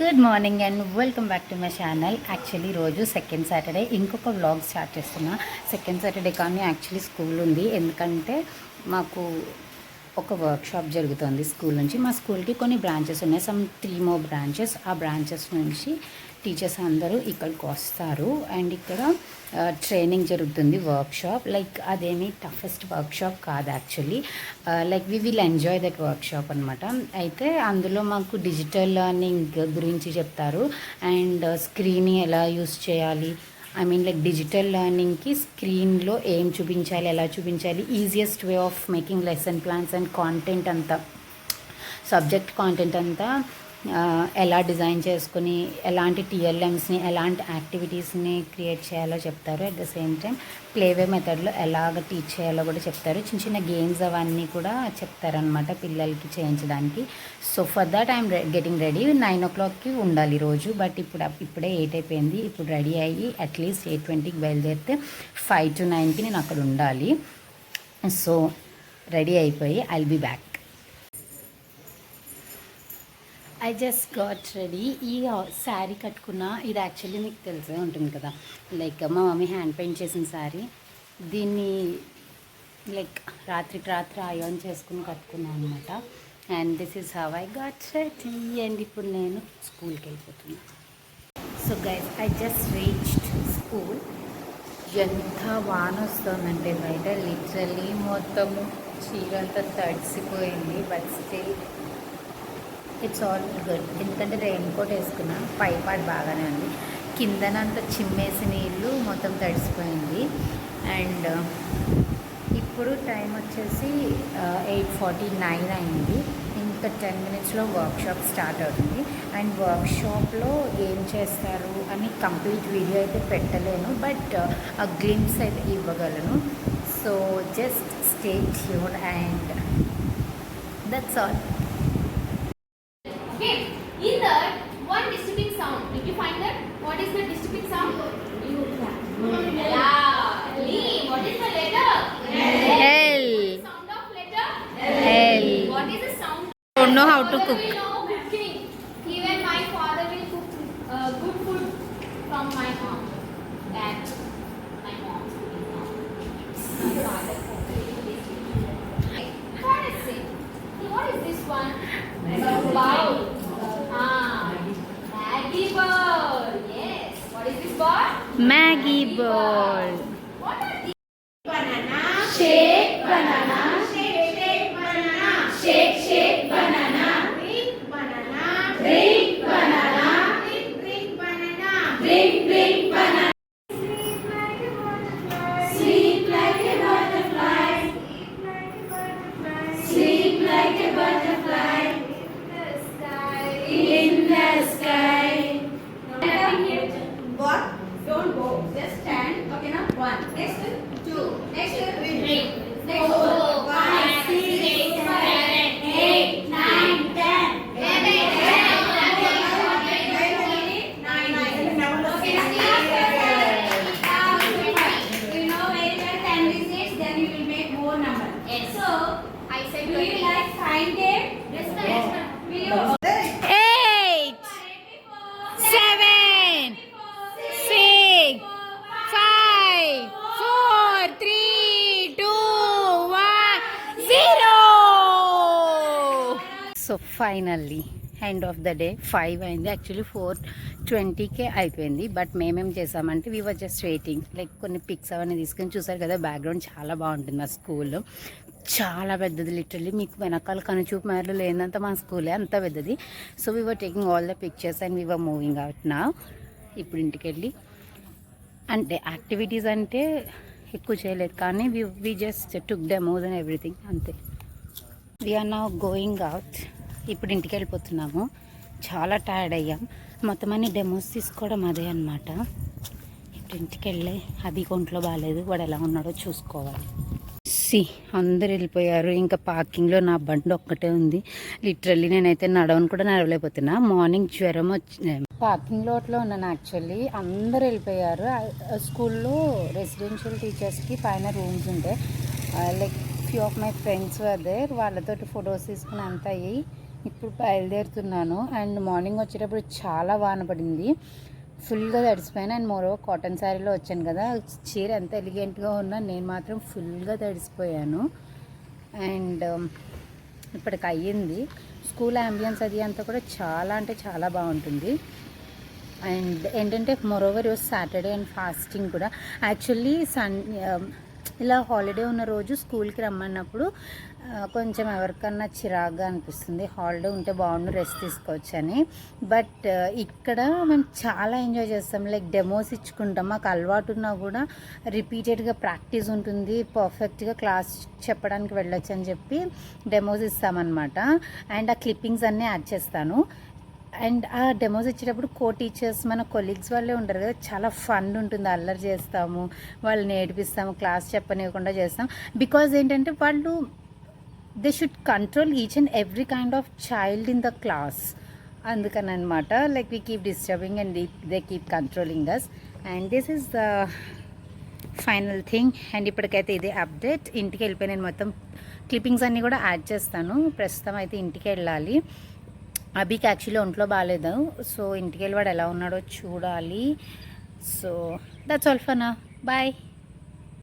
Good morning and welcome back to my channel actually రోజు second Saturday ఇంకొక vlog start చేస్తున్నా. Second Saturday కానీ actually school ఉంది. ఎందుకంటే మాకు ఒక వర్క్షాప్ జరుగుతుంది స్కూల్ నుంచి. మా స్కూల్కి కొన్ని బ్రాంచెస్ ఉన్నాయి. సమ్ త్రీ మోర్ బ్రాంచెస్ ఆ బ్రాంచెస్ నుంచి టీచర్స్ అందరూ ఇక్కడికి వస్తారు. అండ్ ఇక్కడ ట్రైనింగ్ జరుగుతుంది వర్క్షాప్ లైక్ అదేమి టఫెస్ట్ వర్క్షాప్ కాదు actually. Like we will enjoy that workshop అనమాట అయితే అందులో మాకు డిజిటల్ లర్నింగ్ గురించి చెప్తారు. అండ్ స్క్రీన్ ఎలా యూస్ చేయాలి? ఐ మీన్ లైక్ డిజిటల్ లర్నింగ్కి స్క్రీన్లో ఏం చూపించాలి ఎలా చూపించాలి? Easiest way of making lesson plans and content అంతా. సబ్జెక్ట్ కాంటెంట్ అంతా ఎలా డిజైన్ చేసుకుని ఎలాంటి టీఎల్ఎమ్స్ని ఎలాంటి యాక్టివిటీస్ని క్రియేట్ చేయాలో చెప్తారు. At the same time play way మెథడ్లో ఎలాగ టీచ్ చేయాలో కూడా చెప్తారు. చిన్న చిన్న గేమ్స్ అవన్నీ కూడా చెప్తారనమాట పిల్లలకి చేయించడానికి. So for that I'm getting ready nine ఓ క్లాక్కి ఉండాలి రోజు బట్ ఇప్పుడు ఇప్పుడే ఎయిట్ అయిపోయింది. ఇప్పుడు రెడీ అయ్యి అట్లీస్ట్ ఎయిట్ ట్వంటీకి బయలుదేరితే ఫైవ్ టు నైన్కి నేను అక్కడ ఉండాలి. సో రెడీ అయిపోయి I'll be back I just got ready ఈ శారీ కట్టుకున్న ఇది యాక్చువల్లీ మీకు తెలిసే ఉంటుంది కదా. లైక్ మా మమ్మీ హ్యాండ్ పెయింట్ చేసిన శారీ దీన్ని లైక్ రాత్రికి రాత్రి అయోన్ చేసుకుని కట్టుకున్నాను అనమాట and this is how I got ready and ఇప్పుడు నేను స్కూల్కి వెళ్ళిపోతున్నా. So guys I just reached school ఎంత వాన వస్తుందంటే బయట లిటరలీ మొత్తము చీరంతా తడిసిపోయింది. But still it's all good ఎందుకంటే రెయిన్ కోట్ వేసుకున్నా పై పార్ట్ బాగానే ఉంది. కిందనంతా చిమ్మేసి నీళ్ళు మొత్తం తడిసిపోయింది. అండ్ uh, ఇప్పుడు టైం వచ్చేసి ఎయిట్ ఫార్టీ నైన్ అయింది. ఇంకా టెన్ మినిట్స్లో వర్క్షాప్ స్టార్ట్ అవుతుంది. అండ్ వర్క్షాప్లో ఏం చేస్తారు అని కంప్లీట్ వీడియో అయితే పెట్టలేను. బట్ ఆ గ్లిమ్స్ అయితే ఇవ్వగలను. So just stay tuned and that's all Okay, in that one disturbing sound. Did you find that? What is the disturbing sound? Yeah. Lee, what is the letter? L. Sound of letter? L. What is the sound? Don't know how to cook. Even my father will cook uh, good food from my mom. That Maggie ball. Banana. Shake banana. Shake shake banana. Shake shake banana. Drink banana. Drink banana. Drink drink banana. Drink drink banana. Sleep like a butterfly. Sleep like a butterfly. Sleep like a butterfly. Inhale. One. Next. Two. Next. Finally end of the day five అయింది. Actually four ట్వంటీకే అయిపోయింది. But మేమేం చేసామంటే we were just waiting like కొన్ని pics అవన్నీ తీసుకొని చూసారు కదా బ్యాక్గ్రౌండ్ చాలా బాగుంటుంది ఆ స్కూల్ చాలా పెద్దది లిటరలీ మీకు వెనకాల కనుచూపు మేరలు లేనంత మా స్కూలే అంత పెద్దది. So we were taking all the pictures and we were moving out నా ఇప్పుడు ఇంటికి వెళ్ళి. అంటే యాక్టివిటీస్ అంటే ఎక్కువ చేయలేదు. కానీ we we just took demos and everything అంతే. వీఆర్ నౌ గోయింగ్ అవుట్ ఇప్పుడు ఇంటికి వెళ్ళిపోతున్నాము. చాలా టైర్డ్ అయ్యాం. మొత్తం అన్ని డెమోస్ తీసుకోవడం అదే అనమాట ఇప్పుడు ఇంటికి వెళ్ళి అది ఒంట్లో బాగాలేదు వాడు ఎలా ఉన్నాడో చూసుకోవాలి. సి అందరు వెళ్ళిపోయారు. ఇంకా పార్కింగ్లో నా బండి ఒక్కటే ఉంది. లిటరల్లీ నేనైతే నడవను కూడా నడవలేకపోతున్నా. మార్నింగ్ జ్వరం వచ్చి పార్కింగ్ లోట్లో ఉన్నాను యాక్చువల్లీ అందరు వెళ్ళిపోయారు. స్కూల్లో రెసిడెన్షియల్ టీచర్స్కి పైన రూమ్స్ ఉంటాయి like few of my friends అదే వాళ్ళతోటి ఫొటోస్ తీసుకుని అంతా అయ్యి ఇప్పుడు బయలుదేరుతున్నాను. అండ్ మార్నింగ్ వచ్చేటప్పుడు చాలా వాన పడింది. ఫుల్గా తడిసిపోయాను. అండ్ మోరో కాటన్ శారీలో వచ్చాను కదా. చీర ఎంత ఎలిగెంట్గా ఉన్నా నేను మాత్రం ఫుల్గా తడిసిపోయాను. అండ్ ఇప్పటికి అయ్యింది. స్కూల్ అంబియన్స్ అది అంతా కూడా చాలా అంటే చాలా బాగుంటుంది. అండ్ ఏంటంటే మరోవర్ రోజు సాటర్డే అండ్ ఫాస్టింగ్ కూడా. యాక్చువల్లీ సన్ ఇలా హాలిడే ఉన్న రోజు స్కూల్కి రమ్మన్నప్పుడు కొంచెం ఎవరికన్నా చిరాగ్గా అనిపిస్తుంది. హాలిడే ఉంటే బాగుండు రెస్ట్ తీసుకోవచ్చు అని బట్ ఇక్కడ మేము చాలా ఎంజాయ్ చేస్తాం. లైక్ డెమోస్ ఇచ్చుకుంటాం. మాకు అలవాటు ఉన్నా కూడా రిపీటెడ్గా ప్రాక్టీస్ ఉంటుంది. పర్ఫెక్ట్గా క్లాస్ చెప్పడానికి వెళ్ళొచ్చు అని చెప్పి డెమోస్ ఇస్తామన్నమాట. అండ్ ఆ క్లిప్పింగ్స్ అన్నీ యాడ్ చేస్తాను. అండ్ ఆ డెమోస్ ఇచ్చేటప్పుడు కో టీచర్స్ మన కొలీగ్స్ వాళ్ళే ఉంటారు కదా. చాలా ఫన్ ఉంటుంది. అల్లరి చేస్తాము వాళ్ళు నేర్పిస్తాము క్లాస్ చెప్పనివ్వకుండా చేస్తాం. బికాజ్ ఏంటంటే వాళ్ళు they should control each and every kind of child in the class అందుకని అనమాట like we keep disturbing and they keep controlling us and this is the final thing and ఇప్పటికైతే ఇదే అప్డేట్ ఇంటికి వెళ్ళిపోయి నేను మొత్తం క్లిప్పింగ్స్ అన్నీ కూడా యాడ్ చేస్తాను. ప్రస్తుతం అయితే ఇంటికి వెళ్ళాలి. అభికి యాక్చువల్లీ ఒంట్లో బాగాలేదు సో ఇంటికి వెళ్ళి వాడు ఎలా ఉన్నాడో చూడాలి. So that's all for now bye